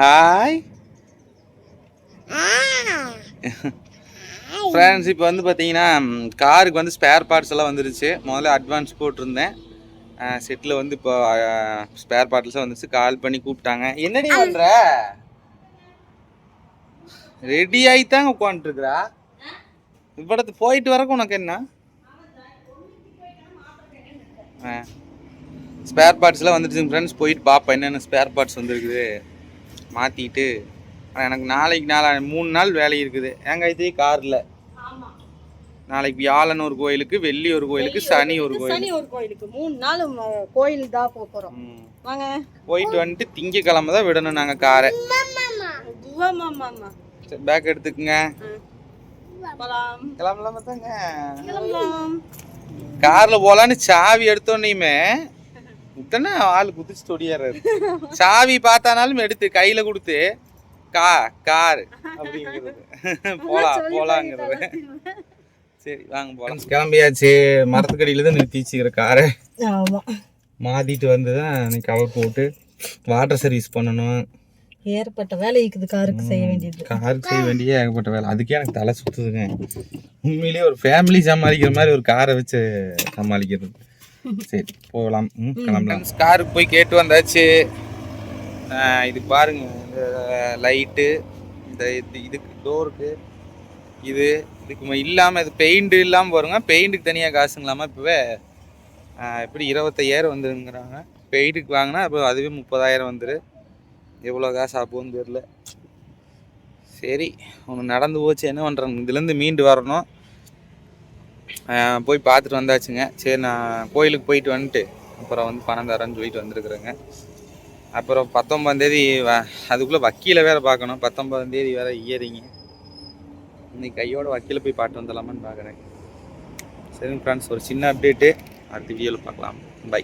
Hi friends இப்போ வந்து பார்த்தீங்கன்னா காருக்கு வந்து ஸ்பேர் பார்ட்ஸ் எல்லாம் வந்துருச்சு. முதல்ல அட்வான்ஸ் போட்டிருந்தேன். செட்டில் வந்து இப்போ ஸ்பேர் பார்ட்ஸ்லாம் வந்துருச்சு. கால் பண்ணி கூப்பிட்டாங்க. என்னடி பண்ணுற ரெடி ஆகித்தாங்க உட்காந்துருக்குறா இப்படத்து போயிட்டு வரக்கு உனக்கு என்ன? ஸ்பேர் பார்ட்ஸ்லாம் வந்துருச்சு ஃப்ரெண்ட்ஸ் போயிட்டு பார்ப்பேன் என்னென்ன ஸ்பேர் பார்ட்ஸ் வந்துருக்குது? மாற்றிட்டு எனக்கு நாளைக்கு நாளை மூணு நாள் வேலை இருக்குது. ஏங்க இது காரில்? நாளைக்கு வியாழன் ஒரு கோயிலுக்கு வெள்ளி ஒரு கோயிலுக்கு சனி ஒரு கோயில் சனி ஒரு கோயிலுக்கு. மூணு நாள் கோயில் தான் போக போறோம். ம். வாங்க. போயிட்டு வந்துட்டு திங்கக்கிழமை தான் விடணும் நாங்கள் காரை. பேக் எடுத்துக்குங்க. போலாம். கிளம்பலாம தாங்க? கிளம்பலாம். காரில் போகலான்னு சாவி எடுத்தோன்னையுமே உடனே ஆள் குதிச்சுட்டு ஒடியாடுறாரு சாவி பார்த்தானாலும் எடுத்து கையில் கொடுத்து கா கார் அப்படிங்கிறது. போலாம் போலாங்கிறது. சரி வாங்க போலாம். கிளம்பியாச்சு மரத்துக்கடியில தான் நிறுத்தி வச்சுக்கிற காரை. ஆமா. மாத்திட்டு வந்து தான் கவர் போட்டு வாட்டர் சர்வீஸ் பண்ணணும். ஏற்பட்ட வேலை இருக்குது காருக்கு செய்ய வேண்டியது. காருக்கு செய்ய வேண்டிய ஏகப்பட்ட வேலை. அதுக்கே எனக்கு தலை சுத்துதுங்க. உண்மையிலேயே ஒரு ஃபேமிலி சமாளிக்கிற மாதிரி ஒரு காரை வச்சு சமாளிக்கிறது. சரி போகலாம். கிளம்பலாம். காருக்கு போய் கேட்டு வந்தாச்சு. இது பாருங்க இந்த லைட்டு இந்த இது இதுக்கு டோருக்கு இது இதுக்கு இல்லாமல் இது பெயிண்ட் இல்லாமல் பாருங்க பெயிண்ட்டுக்கு தனியாக காசுங்களாமா இப்போவே எப்படி இருபத்தையாயிரம் வந்துருங்கிறாங்க. பெயிண்ட்டுக்கு வாங்கினா இப்போ அதுவே முப்பதாயிரம் வந்துரு. எவ்வளோ காசு ஆகும்னு தெரில சரி ஒன்று நடந்து போச்சு என்ன பண்ணுறேன் இதுலேருந்து மீண்டு வரணும். போய் பார்த்துட்டு வந்தாச்சுங்க. சரி நான் கோயிலுக்கு போயிட்டு வந்துட்டு அப்புறம் வந்து பணம் தரேன்னு சொல்லிட்டு வந்திருக்குறேங்க. அப்புறம் பத்தொம்பதாந்தேதி வ அதுக்குள்ளே வக்கீலை வேறு பார்க்கணும். பத்தொம்பதாந்தேதி வேறு இயறிங்க இன்னைக்கு கையோட வக்கீலை போய் பாட்டு வந்துடலாமான்னு பார்க்குறேன் சரிங்க ஃப்ரெண்ட்ஸ் ஒரு சின்ன அப்டேட்டு அடுத்த வீடியோவில் பார்க்கலாம். பை